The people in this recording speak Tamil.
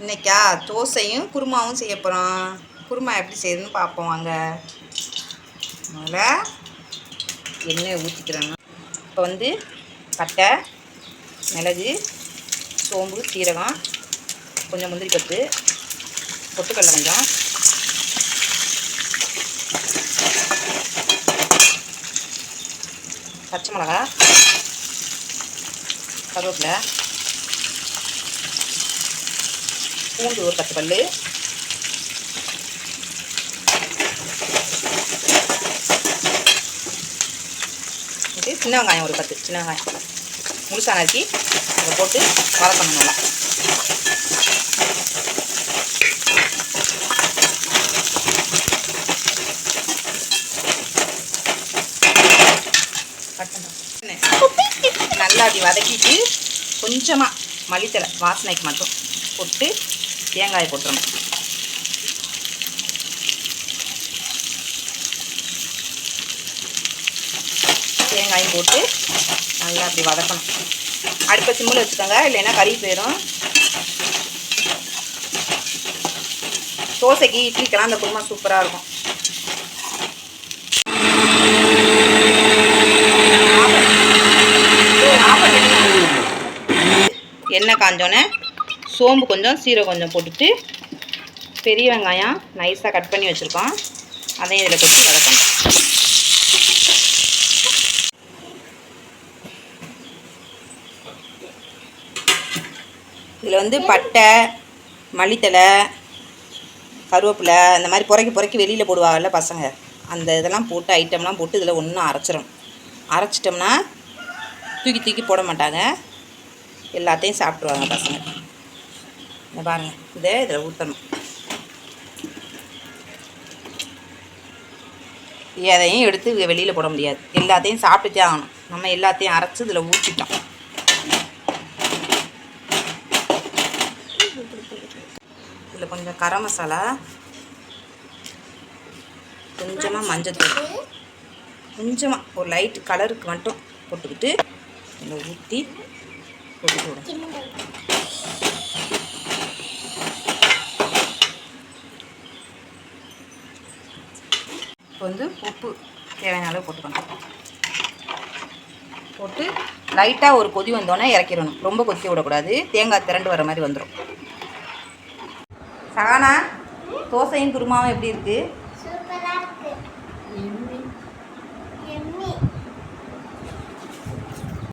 இன்றைக்கா தோசையும் குருமாவும் செய்ய போகிறோம் குருமா எப்படி செய்யுதுன்னு பார்ப்போம் வாங்க. முதல்ல எண்ணெய் ஊற்றிக்கிறேன்னா இப்போ வந்து பட்டை மிளகு சோம்பு சீரகம் கொஞ்சம் முந்திரி பத்து பொட்டுக்கடலை கொஞ்சம். பச்சை மிளகா கருவேப்பிலை. பூண்டு ஒரு பத்து பல்லு இது சின்ன வெங்காயம் ஒரு பத்து சின்ன வெங்காயம். முழுசாக நறுக்கி அதை போட்டு வதக்கணும் நல்லா. நல்லா அப்படி வதக்கிட்டு கொஞ்சமாக மல்லித்தலை வாசனைக்கு மட்டும் போட்டு தேங்காயை போட்டுருணும் தேங்காயும் போட்டு நல்லா அப்படி வதக்கணும். அடுப்பை சிம்மில் வச்சுக்கோங்க இல்லைன்னா கறி போயிடும். தோசைக்கு இட்லிக்கெல்லாம் அந்த குருமா சூப்பராக இருக்கும். எண்ணெய் காஞ்சோன்னே சோம்பு கொஞ்சம் சீரகம் கொஞ்சம் போட்டுட்டு பெரிய வெங்காயம் நைஸாக கட் பண்ணி வச்சுருக்கோம். அதையும் இதில் கொடுத்து வதக்கணும் இதில் வந்து பட்டை மல்லித்தலை கருவேப்பிலை இந்த மாதிரி புறக்கி புறக்கி வெளியில் போடுவாங்கல்ல பசங்க. அந்த இதெல்லாம் போட்டு ஐட்டம்லாம் போட்டு இதில் ஒன்றும் அரைச்சிரும். அரைச்சிட்டோம்னா தூக்கி தூக்கி போட மாட்டாங்க. எல்லாத்தையும் சாப்பிட்ருவாங்க பசங்க. இந்த பாருங்கள் இதை இதில் ஊற்றணும் எதையும் எடுத்து வெளியில் போட முடியாது. எல்லாத்தையும் சாப்பிட்டுட்டே ஆகணும். நம்ம எல்லாத்தையும் அரைச்சி இதில் ஊற்றிட்டோம் இதில் கொஞ்சம் கரம் மசாலா கொஞ்சமாக மஞ்சத்தூள். கொஞ்சமாக ஒரு லைட் கலருக்கு மட்டும் போட்டுக்கிட்டு இதில் ஊற்றி போட்டு விடும் இப்போ வந்து உப்பு தேவையான அளவு போட்டுக்கணும். போட்டு லைட்டாக ஒரு கொதி வந்தோடனே இறக்கிடணும். ரொம்ப கொத்தி விடக்கூடாது. தேங்காய் திரண்டு வர மாதிரி வந்துடும் சகானா தோசையும் குருமாவும் எப்படி இருக்குது